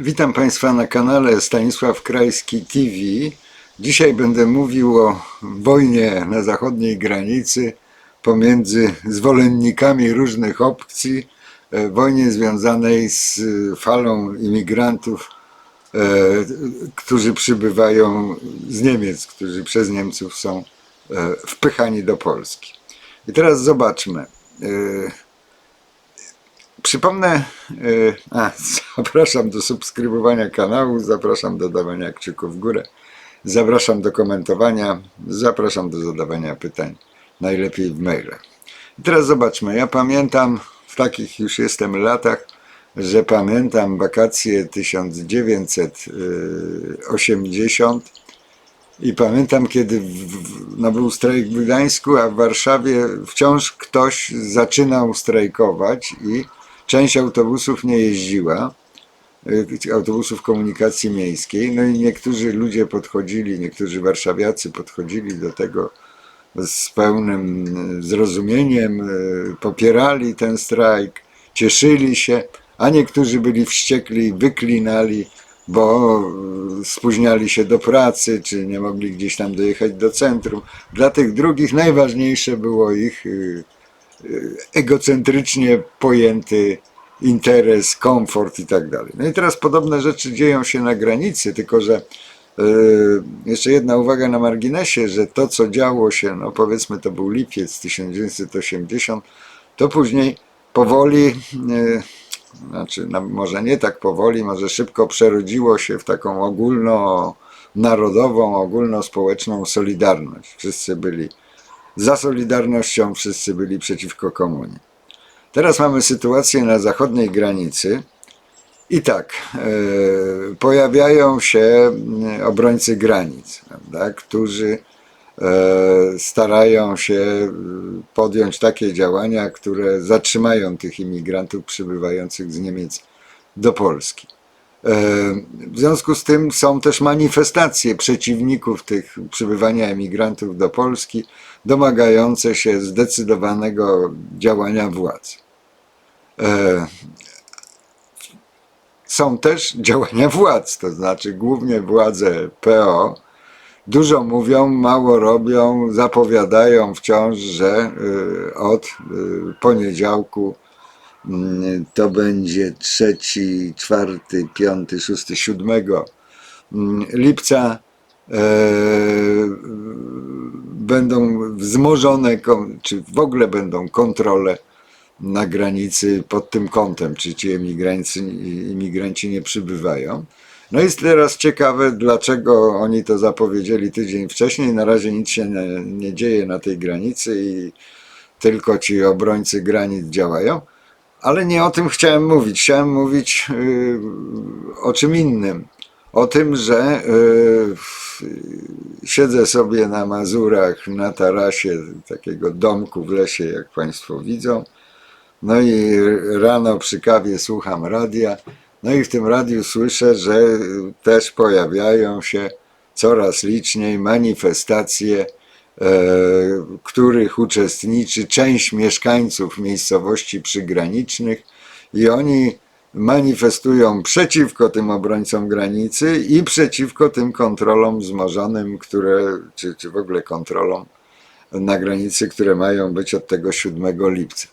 Witam Państwa na kanale Stanisław Krajski TV. Dzisiaj będę mówił o wojnie na zachodniej granicy pomiędzy zwolennikami różnych opcji, e, wojnie związanej z e, falą imigrantów, e, którzy przybywają z Niemiec, którzy przez Niemców są wpychani do Polski. I teraz zobaczmy. Przypomnę, y, a, zapraszam do subskrybowania kanału, zapraszam do dawania kciuków w górę, zapraszam do komentowania, zapraszam do zadawania pytań, najlepiej w mailach. I teraz zobaczmy, ja pamiętam, w takich już jestem latach, że pamiętam wakacje 1980 i pamiętam, kiedy w- no był strajk w Gdańsku, a w Warszawie wciąż ktoś zaczynał strajkować i część autobusów nie jeździła, y, autobusów komunikacji miejskiej. No i niektórzy ludzie podchodzili, niektórzy warszawiacy podchodzili do tego z pełnym y, zrozumieniem, y, popierali ten strajk, cieszyli się, a niektórzy byli wściekli, wyklinali, bo spóźniali się do pracy, czy nie mogli gdzieś tam dojechać do centrum. Dla tych drugich najważniejsze było ich egocentrycznie pojęty interes, komfort i tak dalej. No i teraz podobne rzeczy dzieją się na granicy, tylko że y, jeszcze jedna uwaga na marginesie, że to co działo się, no powiedzmy to był lipiec 1980, to później powoli, y, znaczy no, może nie tak powoli, może szybko przerodziło się w taką ogólnonarodową, ogólnospołeczną solidarność. Wszyscy byli za Solidarnością, wszyscy byli przeciwko komunii. Teraz mamy sytuację na zachodniej granicy i tak, e, pojawiają się mm, obrońcy granic, prawda, którzy e, starają się mm, podjąć takie działania, które zatrzymają tych imigrantów przybywających z Niemiec do Polski. E, W związku z tym są też manifestacje przeciwników tych przybywania emigrantów do Polski, domagające się zdecydowanego działania władz. E, Są też działania władz, to znaczy głównie władze PO dużo mówią, mało robią, zapowiadają wciąż, że y, od y, poniedziałku to będzie trzeci, czwarty, piąty, szósty, siódmego mm, lipca e, będą wzmożone, czy w ogóle będą kontrole na granicy pod tym kątem, czy ci emigranci, imigranci nie przybywają. No jest teraz ciekawe, dlaczego oni to zapowiedzieli tydzień wcześniej. Na razie nic się nie, nie dzieje na tej granicy i tylko ci obrońcy granic działają. Ale nie o tym chciałem mówić. Chciałem mówić yy, o czym innym. O tym, że w- siedzę sobie na Mazurach, na tarasie takiego domku w lesie, jak Państwo widzą. No i rano przy kawie słucham radia. No i w tym radiu słyszę, że też pojawiają się coraz liczniej manifestacje, których uczestniczy część mieszkańców miejscowości przygranicznych i oni manifestują przeciwko tym obrońcom granicy i przeciwko tym kontrolom wzmożonym, które, czy, czy w ogóle kontrolom na granicy, które mają być od tego 7 lipca.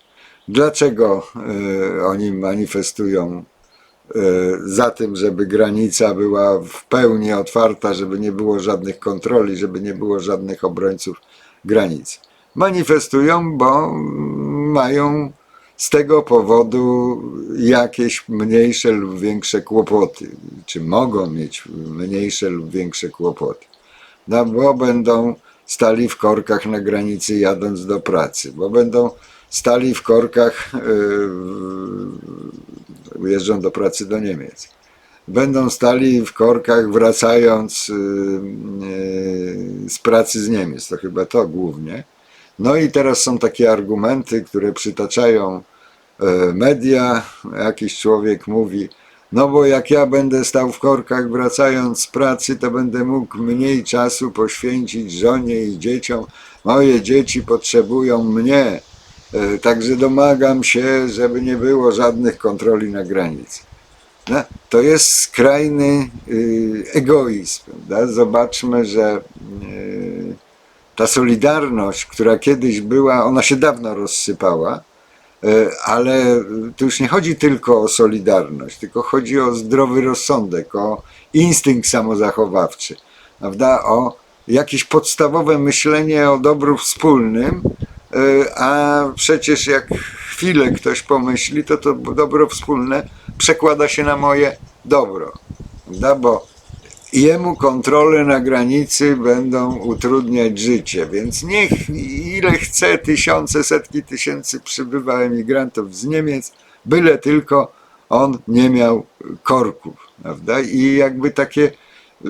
Dlaczego e, oni manifestują e, za tym, żeby granica była w pełni otwarta, żeby nie było żadnych kontroli, żeby nie było żadnych obrońców granic? Manifestują, bo mają z tego powodu jakieś mniejsze lub większe kłopoty, czy mogą mieć mniejsze lub większe kłopoty. No bo będą stali w korkach na granicy jadąc do pracy, bo będą stali w korkach, yy, jeżdżą do pracy do Niemiec. Będą stali w korkach wracając yy, yy, z pracy z Niemiec, to chyba to głównie. No i teraz są takie argumenty, które przytaczają e, media. Jakiś człowiek mówi, no bo jak ja będę stał w korkach wracając z pracy, to będę mógł mniej czasu poświęcić żonie i dzieciom. Moje dzieci potrzebują mnie. E, Także domagam się, żeby nie było żadnych kontroli na granicy. no, to jest skrajny y, egoizm. Prawda? Zobaczmy, że y, ta solidarność, która kiedyś była, ona się dawno rozsypała, y, ale tu już nie chodzi tylko o solidarność, tylko chodzi o zdrowy rozsądek, o instynkt samozachowawczy, prawda? o jakieś podstawowe myślenie o dobru wspólnym, a przecież jak chwilę ktoś pomyśli, to to dobro wspólne przekłada się na moje dobro, prawda? bo jemu kontrole na granicy będą utrudniać życie, więc niech ile chce, tysiące, setki tysięcy przybywa emigrantów z Niemiec, byle tylko on nie miał korków, prawda? I jakby takie y,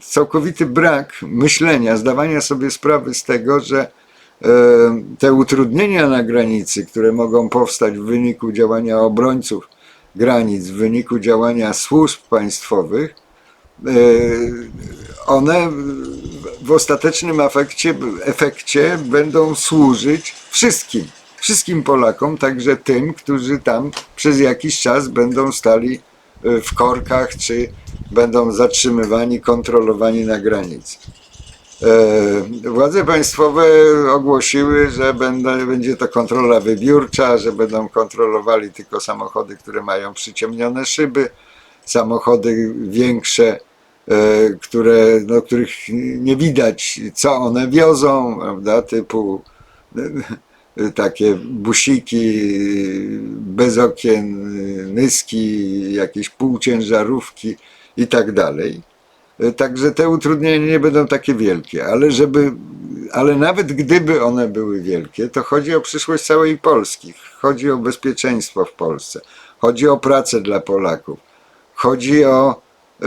całkowity brak myślenia, zdawania sobie sprawy z tego, że e, te utrudnienia na granicy, które mogą powstać w wyniku działania obrońców granic, w wyniku działania służb państwowych, e, one w ostatecznym efekcie, efekcie będą służyć wszystkim, wszystkim Polakom, także tym, którzy tam przez jakiś czas będą stali e, w korkach, czy będą zatrzymywani, kontrolowani na granicy. E, Władze państwowe ogłosiły, że będą, będzie to kontrola wybiórcza, że będą kontrolowali tylko samochody, które mają przyciemnione szyby, samochody większe, e, które, no, których nie widać, co one wiozą, prawda, typu e, takie busiki bez okien, nyski, jakieś półciężarówki i tak dalej. E, Także te utrudnienia nie będą takie wielkie, ale żeby, ale nawet gdyby one były wielkie, to chodzi o przyszłość całej Polski, chodzi o bezpieczeństwo w Polsce, chodzi o pracę dla Polaków, chodzi o e,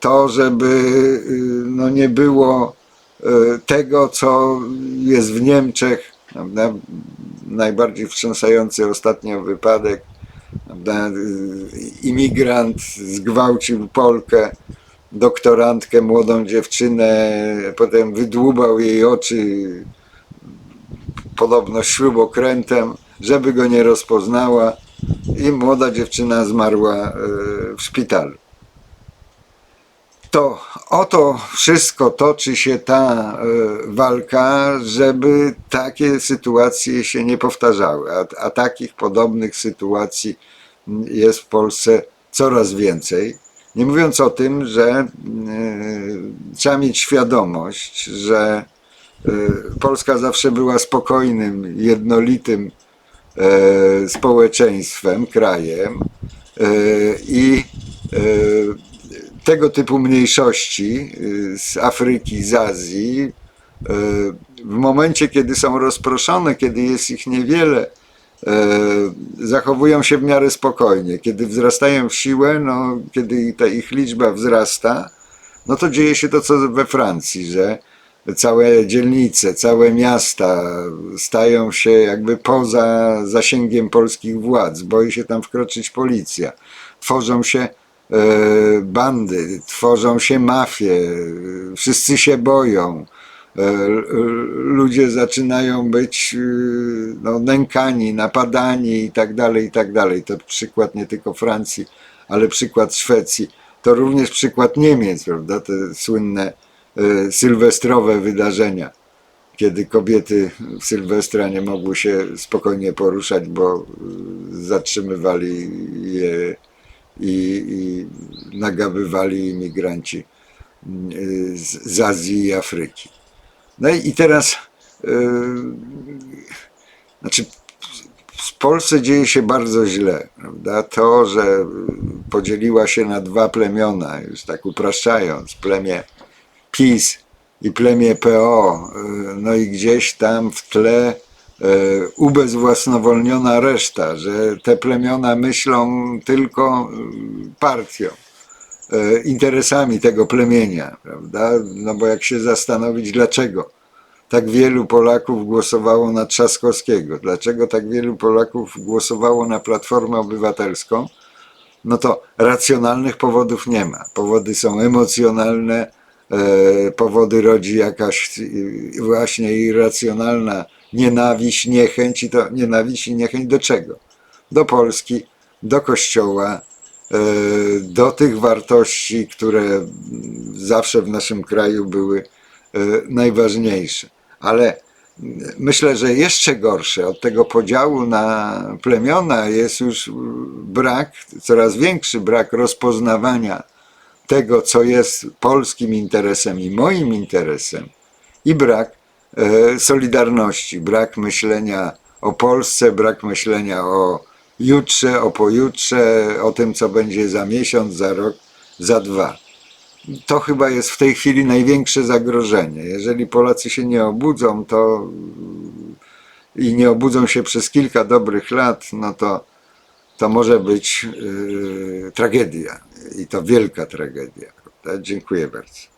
to, żeby e, no, nie było e, tego, co jest w Niemczech, prawda? najbardziej wstrząsający ostatnio wypadek, prawda? imigrant zgwałcił Polkę, doktorantkę, młodą dziewczynę, potem wydłubał jej oczy podobno śrubokrętem, żeby go nie rozpoznała i młoda dziewczyna zmarła e, w szpitalu. To o to wszystko toczy się ta e, walka, żeby takie sytuacje się nie powtarzały, a, a takich podobnych sytuacji jest w Polsce coraz więcej. Nie mówiąc o tym, że e, trzeba mieć świadomość, że e, Polska zawsze była spokojnym, jednolitym e, społeczeństwem, krajem i tego typu mniejszości z Afryki, z Azji, w momencie, kiedy są rozproszone, kiedy jest ich niewiele, zachowują się w miarę spokojnie. Kiedy wzrastają w siłę, no, kiedy ta ich liczba wzrasta, no to dzieje się to, co we Francji, że całe dzielnice, całe miasta stają się jakby poza zasięgiem polskich władz. Boi się tam wkroczyć policja. Tworzą się e, bandy, tworzą się mafie, e, wszyscy się boją. E, ludzie zaczynają być e, no, nękani, napadani i tak dalej, i tak dalej. To przykład nie tylko Francji, ale przykład Szwecji. To również przykład Niemiec, prawda? Te słynne e, sylwestrowe wydarzenia, kiedy kobiety w Sylwestra nie mogły się spokojnie poruszać, bo zatrzymywali je i, i nagabywali imigranci z Azji i Afryki. No i teraz, yy, znaczy, w Polsce dzieje się bardzo źle, prawda? To, że podzieliła się na dwa plemiona, już tak upraszczając, plemię PiS i plemię PO, yy, no i gdzieś tam w tle yy, ubezwłasnowolniona reszta, że te plemiona myślą tylko partią interesami tego plemienia, prawda? No bo jak się zastanowić, dlaczego tak wielu Polaków głosowało na Trzaskowskiego, dlaczego tak wielu Polaków głosowało na Platformę Obywatelską, no to racjonalnych powodów nie ma. Powody są emocjonalne, e, powody rodzi jakaś e, właśnie irracjonalna nienawiść, niechęć i to nienawiść i niechęć do czego? Do Polski, do Kościoła, e, do tych wartości, które zawsze w naszym kraju były e, najważniejsze. Ale myślę, że jeszcze gorsze od tego podziału na plemiona jest już brak, coraz większy brak rozpoznawania tego, co jest polskim interesem i moim interesem, i brak e, solidarności, brak myślenia o Polsce, brak myślenia o jutrze, o pojutrze, o tym, co będzie za miesiąc, za rok, za dwa. To chyba jest w tej chwili największe zagrożenie. Jeżeli Polacy się nie obudzą, to i nie obudzą się przez kilka dobrych lat, no to, to może być yy, tragedia. I to wielka tragedia. Prawda? Dziękuję bardzo.